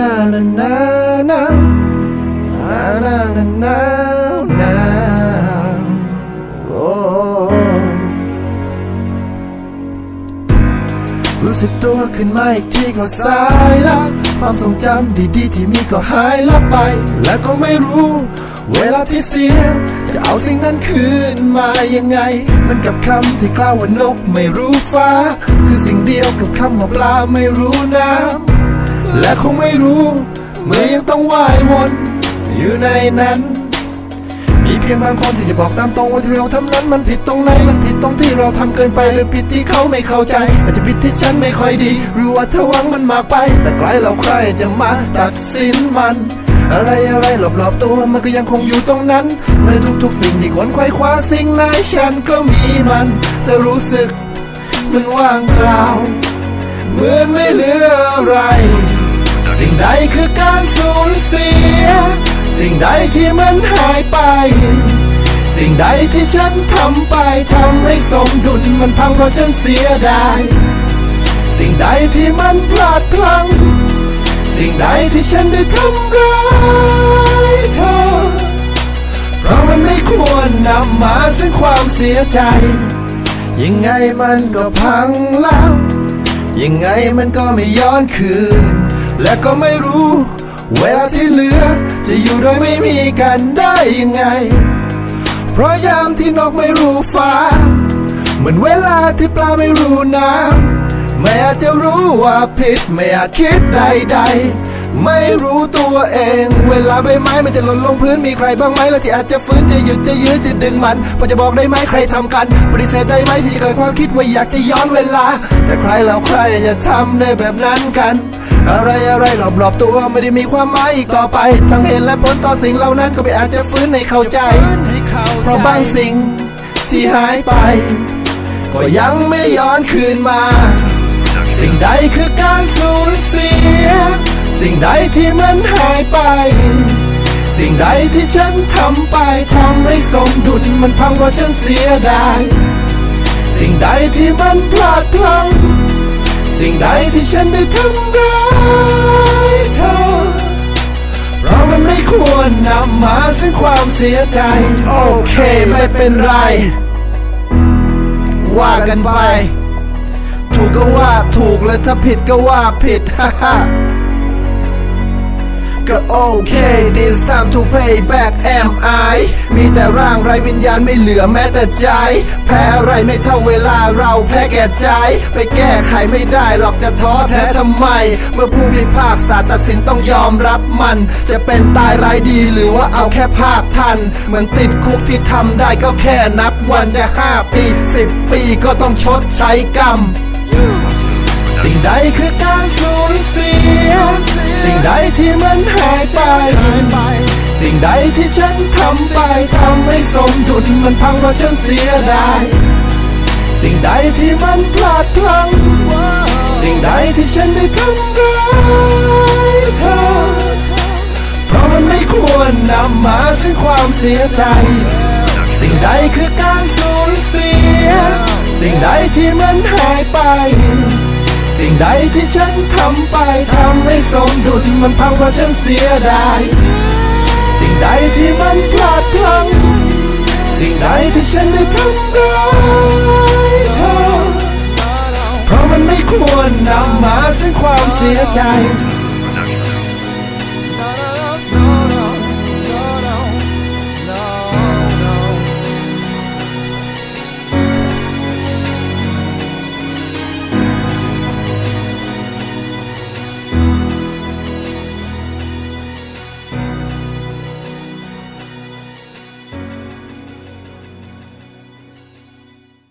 na na na na na na na na โอ้รู้สึกตัวขึ้นมาอีกทีก็สายแล้วความทรงจำดีๆที่มีก็หายลับไป และก็ไม่รู้ เวลาที่เสีย จะเอาสิ่งนั้นคืนมายังไง มันกับคำที่กล่าวว่านกไม่รู้ฟ้า คือสิ่งเดียวกับคำว่าปลาไม่รู้น้ำ และคงไม่รู้เมื่อยังต้องว่ายวนอยู่ในนั้น มีเพียงบางคนที่จะบอกตามตรงว่าที่เราทำนั้นมันผิดตรงไหนมันผิดตรงที่เราทำเกินไปหรือผิดที่เขาไม่เข้าใจ อาจจะผิดที่ฉันไม่ค่อยดีหรือว่าเธอหวังมันมากไป แต่ใครเราใครจะมาตัดสินมันอะไรอะไรรอบๆตัวมันก็ยังคงอยู่ตรงนั้นไม่ได้ทุกๆสิ่งที่คนไขว้คว้าสิ่งไหนฉันก็มีมัน แต่รู้สึกมันว่างเปล่า เหมือนไม่เหลืออะไร สิ่งใดคือการสูญเสีย สิ่งใดที่มันหายไป สิ่งใดที่ฉันทำไปทำให้สมดุลมันพังเพราะฉันเสียดาย สิ่งใดที่มันพลาดพลั้ง สิ่งใดที่ฉันได้ทำร้ายเธอ เพราะมันไม่ควรนำมาซึ่งความเสียใจ ยังไงมันก็พังแล้ว ยังไงมันก็ไม่ย้อนคืน และก็ไม่รู้ เวลาที่เหลือ จะอยู่โดยไม่มีกันได้ยังไง เพราะยามที่นกไม่รู้ฟ้า เหมือนเวลาที่ปลาไม่รู้น้ำไม่อาจจะรู้ว่าผิดไม่อาจคิดใดๆ ไม่รู้ตัวเอง เวลาใบไม้มันจะหล่นลงพื้นมีใครบ้างไหมแล้วที่อาจจะฟื้นจะหยุดจะยื้อจะดึงมันพอจะบอกได้ไหมใครทำกัน ปฏิเสธได้ไหมที่เกิดความคิดว่าอยากจะย้อนเวลา แต่ใครเราใครจะทำได้แบบนั้นกัน อะไรอะไรรอบๆตัวไม่ได้มีความหมายอีกต่อไป ทั้งเหตุและผลต่อสิ่งเหล่านั้นก็ไม่อาจจะฟื้นให้เข้าใจ เพราะบางสิ่งที่หายไป ก็ยังไม่ย้อนคืนมา สิ่งใดคือการสูญเสีย สิ่งใดที่มันหายไป สิ่งใดที่ฉันทำไปทำให้สมดุลมันพังเพราะฉันเสียดาย สิ่งใดที่มันพลาดพลั้งสิ่งใดที่ฉันได้ทำร้ายเธอ เพราะมันไม่ควรนำมาซึ่งความเสียใจ โอเคไม่เป็นไร ว่ากันไป ถูกก็ว่าถูกและถ้าผิดก็ว่าผิดฮ่าฮ่า ก็โอเค this time to pay back am I มีแต่ร่างไรวิญญาณไม่เหลือแม้แต่ใจ แพ้อะไรไม่เท่าเวลาเราแพ้แก่ใจ ไปแก้ไขไม่ได้หรอกจะท้อแท้ทำไม เมื่อผู้พิพากษาตัดสินต้องยอมรับมัน จะเป็นตายร้ายดีหรือว่าเอาแค่ภาคทัน เหมือนติดคุกที่ทำได้ก็แค่นับวันจะห้าปีสิบปีก็ต้องชดใช้กรรม สิ่งใดคือการสูญเสีย สิ่งใดที่มันหายไป สิ่งใดที่ฉันทำไปทำให้สมดุลมันพังเพราะฉันเสียดายสิ่งใดที่มันพลาดพลั้งสิ่งใดที่ฉันได้ทำร้ายเธอเพราะมันไม่ควรนำมาซึ่งความเสียใจ สิ่งใดคือการสูญเสีย สิ่งใดที่มันหายไป สิ่งใดที่ฉันทำไปทำให้สมดุลมันพังเพราะฉันเสียดาย สิ่งใดที่มันพลาดพลั้งสิ่งใดที่ฉันได้ทำร้ายเธอเพราะมันไม่ควรนำมาซึ่งความเสียใจ